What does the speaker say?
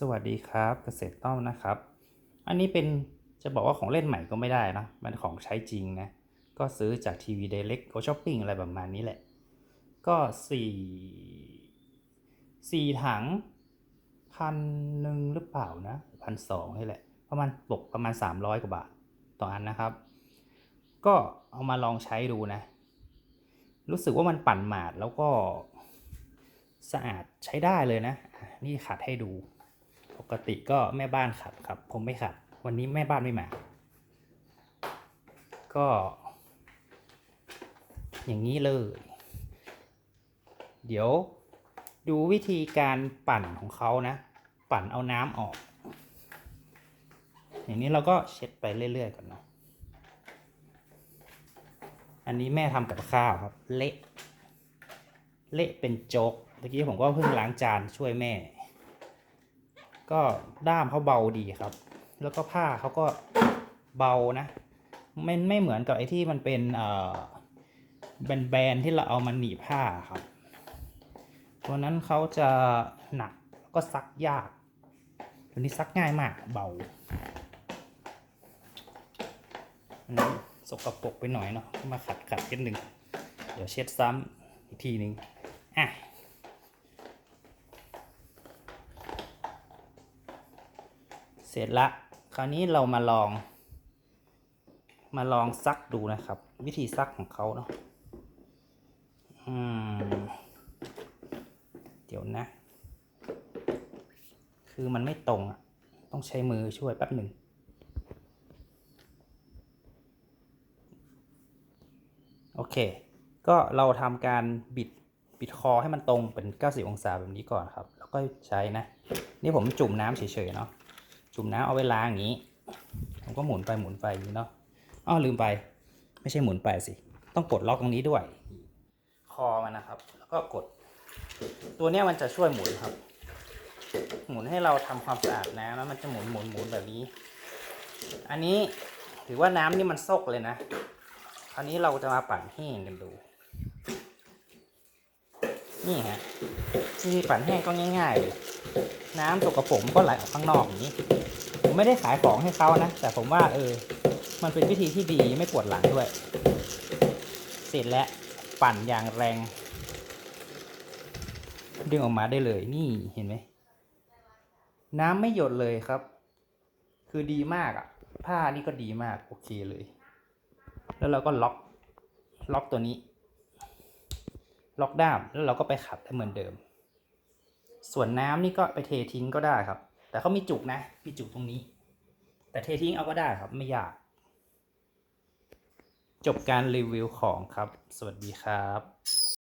สวัสดีครับเกษตรต้อมนะครับ อันนี้เป็นจะบอกว่าของเล่นใหม่ก็ไม่ได้นะ มันของใช้จริงนะ ก็ซื้อจากทีวีเดเล็กโอช้อปปิ้งอะไรประมาณนี้แหละ ก็สี่สี่ถังพันหนึ่งหรือเปล่านะพันสองนี่แหละ ประมาณตกประมาณ 300 กว่าบาทต่ออันนะครับ ก็เอามาลองใช้ดูนะ รู้สึกว่ามันปั่นหมาดแล้วก็สะอาดใช้ได้เลยนะอะนี่ขัดให้ดู ปกติก็แม่บ้านขัดครับ ผมไม่ขัด วันนี้แม่บ้านไม่มา ก็ อย่างนี้เลย เดี๋ยวดูวิธีการปั่นของเขานะ ปั่นเอาน้ำออก อย่างนี้เราก็เช็ดไปเรื่อยๆก่อนเนาะอันนี้แม่ทำกับข้าวครับ เละ เละเป็นโจกเมื่อกี้ผมก็เพิ่งล้างจานช่วยแม่ ก็ด้ามเขาเบาดีครับ แล้วก็ผ้าเขาก็เบานะไม่ไม่เหมือนกับไอ้ที่มันเป็นเอ่อแบนๆที่เราเอามาหนีบผ้าครับ ตัวนั้นเขาจะหนักก็ซักยากตัวนี้ซักง่ายมากเบาอันนั้นสกปรกไปหน่อยเนาะมาขัดขัดกันหนึ่งเดี๋ยวเช็ดซ้ำอีกทีหนึ่งอะ เสร็จละ คราวนี้เรามาลอง มาลองซักดูนะครับ วิธีซักของเขาเนาะอืมเดี๋ยวนะ คือมันไม่ตรงอะ ต้องใช้มือช่วยแป๊บหนึ่งโอเค ก็เราทำการบิดบิดคอให้มันตรงเป็น 90 องศาแบบนี้ก่อนครับ แล้วก็ใช้นะ นี่ผมจุ่มน้ำเฉยๆเนาะ จุ่มน้ำเอาไว้ล้างอย่างนี้ผมก็หมุนไปหมุนไปอย่างนี้เนาะอ้อลืมไป ไม่ใช่หมุนไปสิ ต้องปลดล็อกตรงนี้ด้วย คอมันนะครับ แล้วก็กด ตัวเนี้ยมันจะช่วยหมุนครับ หมุนให้เราทำความสะอาดน้ำแล้วมันจะหมุนหมุนหมุนแบบนี้ อันนี้ถือว่าน้ำนี่มันซกเลยนะ คราวนี้เราจะมาปั่นแห้งกันดู นี่ฮะที่ปั่นแห้งก็ง่ายๆเลยน้ำสกปรกมันก็ไหลออกข้างนอกอย่างนี้ ผมไม่ได้ขายของให้เขานะ แต่ผมว่าเออ มันเป็นวิธีที่ดีไม่ปวดหลังด้วย เสร็จแล้วปั่นอย่างแรง ดึงออกมาได้เลย นี่เห็นไหม น้ำไม่หยดเลยครับ คือดีมากอะ่ะ ผ้านี่ก็ดีมาก โอเคเลย แล้วเราก็ล็อก ล็อกตัวนี้ ล็อกด้ามแล้วเราก็ไปขัดได้เหมือนเดิม ส่วนน้ำนี่ก็ไปเททิ้งก็ได้ครับ แต่เขามีจุกนะ มีจุกตรงนี้ แต่เททิ้งเอาก็ได้ครับไม่ยาก จบการรีวิวของครับ สวัสดีครับ